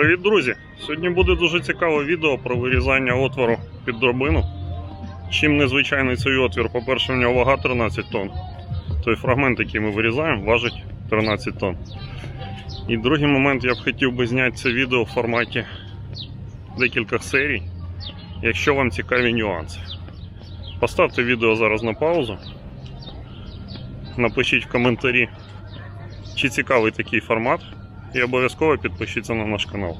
Привіт, друзі! Сьогодні буде дуже цікаве відео про вирізання отвору під дробину. Чим незвичайний цей отвір? По-перше, в нього вага 13 тонн. Той фрагмент, який ми вирізаємо, важить 13 тонн. І другий момент я б хотів би зняти це відео в форматі декількох серій, якщо вам цікаві нюанси. Поставте відео зараз на паузу. Напишіть в коментарі, чи цікавий такий формат. І обов'язково підпишіться на наш канал.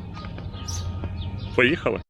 Поїхали!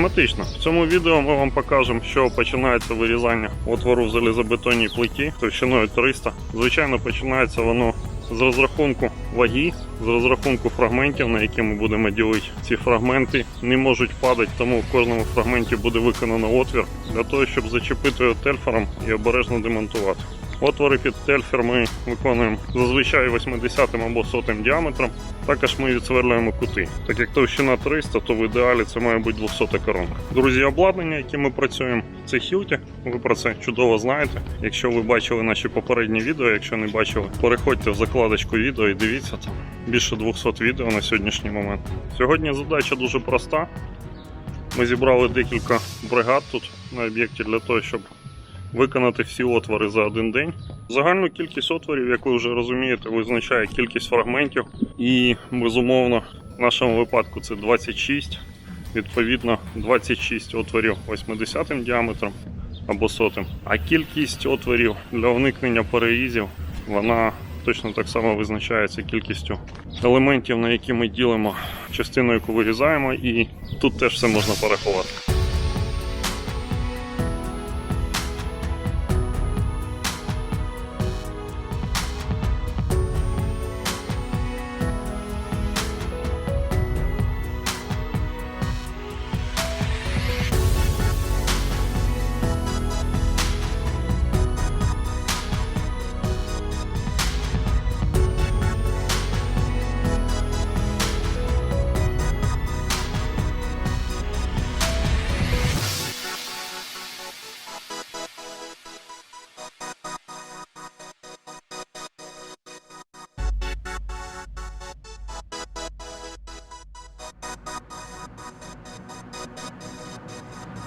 Схематично. В цьому відео ми вам покажемо, що починається вирізання отвору в залізобетонній плиті товщиною 300. Звичайно, починається воно з розрахунку ваги, з розрахунку фрагментів, на які ми будемо ділити. Ці фрагменти не можуть падати, тому в кожному фрагменті буде виконано отвір для того, щоб зачепити його тельфером і обережно демонтувати. Отвори під тельфер ми виконуємо зазвичай 80 або 100 діаметром. Також ми відсверлюємо кути. Так як товщина 300, то в ідеалі це має бути 200 коронка. Друзі, обладнання, яким ми працюємо, це Hilti. Ви про це чудово знаєте. Якщо ви бачили наші попередні відео, якщо не бачили, переходьте в закладочку відео і дивіться там більше 200 відео на сьогоднішній момент. Сьогодні задача дуже проста. Ми зібрали декілька бригад тут на об'єкті для того, щоб виконати всі отвори за один день. Загальну кількість отворів, як ви вже розумієте, визначає кількість фрагментів. І безумовно, в нашому випадку це 26. Відповідно, 26 отворів 80 діаметром або сотим. А кількість отворів для уникнення перерізів, вона точно так само визначається кількістю елементів, на які ми ділимо частину, яку вирізаємо, і тут теж все можна порахувати.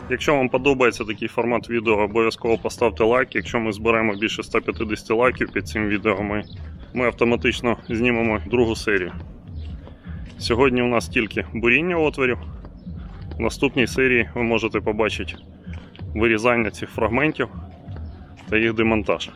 Якщо вам подобається такий формат відео, обов'язково поставте лайк. Якщо ми зберемо більше 150 лайків під цим відео, ми, ми автоматично знімемо другу серію. Сьогодні у нас тільки буріння отворів. В наступній серії ви можете побачити вирізання цих фрагментів та їх демонтаж.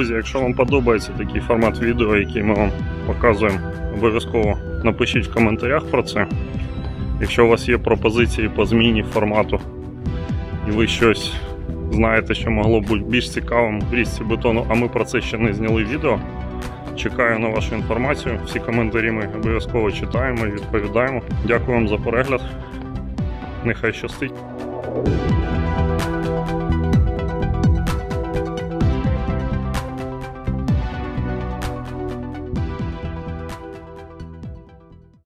Друзі, якщо вам подобається такий формат відео, який ми вам показуємо, обов'язково напишіть в коментарях про це. Якщо у вас є пропозиції по зміні формату і ви щось знаєте, що могло бути більш цікавим в різці бетону, а ми про це ще не зняли відео. Чекаю на вашу інформацію. Всі коментарі ми обов'язково читаємо і відповідаємо. Дякую вам за перегляд. Нехай щастить.